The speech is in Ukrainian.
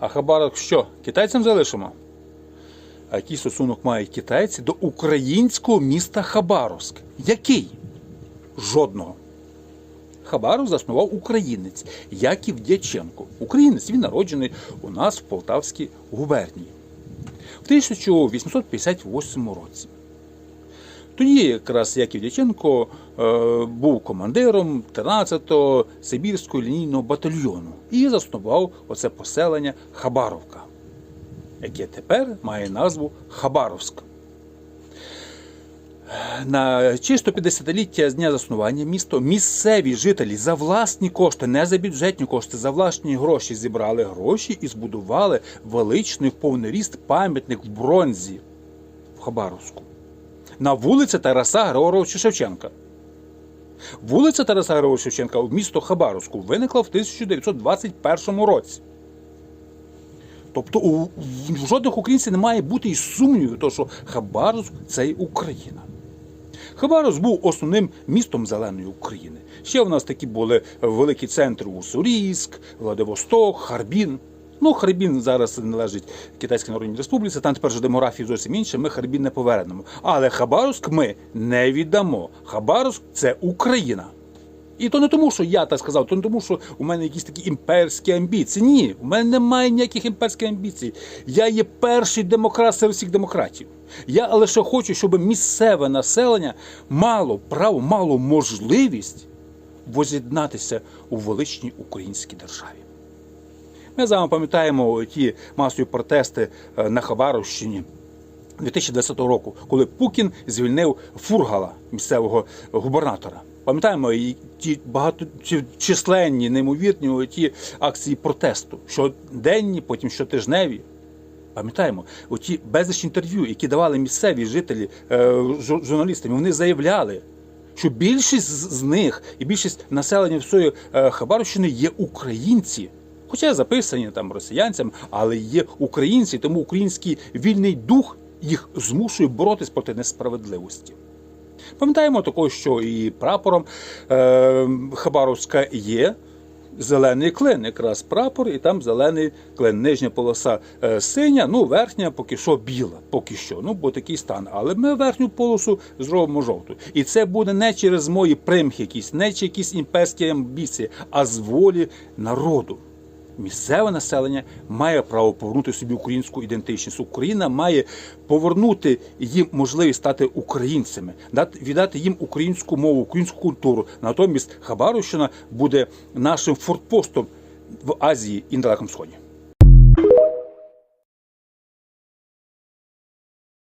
А Хабаровськ що? Китайцям залишимо? А який стосунок мають китайці до українського міста Хабаровськ? Який? Жодного. Хабаров заснував українець Яків Дяченко. Українець він народжений у нас в Полтавській губернії в 1858 році. Тоді якраз Яків Дяченко е, був командиром 13-го Сибірського лінійного батальйону і заснував оце поселення Хабаровка, яке тепер має назву Хабаровськ. На чисто 50-ліття з дня заснування міста місцеві жителі за власні кошти, не за бюджетні кошти, за власні гроші зібрали гроші і збудували величний в повний ріст пам'ятник в бронзі в Хабаровську на вулиці Тараса Григоровича Шевченка. Вулиця Тараса Григоровича Шевченка в місто Хабаровську виникла в 1921 році. Тобто у в жодних українців не має бути і сумніву, того, що Хабаровськ це і Україна. Хабаровськ був основним містом зеленої України. Ще в нас такі були великі центри Уссурійськ, Владивосток, Харбін. Ну, Харбін зараз належить Китайській Народній Республіці, там тепер же демографія зовсім інша, ми Харбін не повернемо. Але Хабаровськ ми не віддамо. Хабаровськ це Україна. І то не тому, що я так сказав, то не тому, що у мене якісь такі імперські амбіції. Ні, у мене немає ніяких імперських амбіцій. Я є перший демократ серед всіх демократів. Я лише хочу, щоб місцеве населення мало право, мало можливість воз'єднатися у величній українській державі. Ми з вами пам'ятаємо ті масові протести е, на Хабаровщині 2010 року, коли Пукін звільнив Фургала, місцевого губернатора. Пам'ятаємо ті багато чи- численні, неймовірні ті акції протесту, щоденні, потім щотижневі. Пам'ятаємо, оті безліч інтерв'ю, які давали місцеві жителі е, журналістам, вони заявляли, що більшість з них і більшість населення всієї е, Хабаровщини є українці. Хоча записані там росіянцям, але є українці, тому український вільний дух їх змушує боротись проти несправедливості. Пам'ятаємо також, що і прапором е, Хабаровська є зелений клин, якраз прапор, і там зелений клин. Нижня полоса е, синя, ну верхня поки що біла, поки що. Ну, бо такий стан. Але ми верхню полосу зробимо жовту. І це буде не через мої примхи, якісь, не через якісь імперські амбіції, а з волі народу. Місцеве населення має право повернути собі українську ідентичність. Україна має повернути їм можливість стати українцями, дати віддати їм українську мову, українську культуру. Натомість Хабаровщина буде нашим фортпостом в Азії і на Далекому Сході.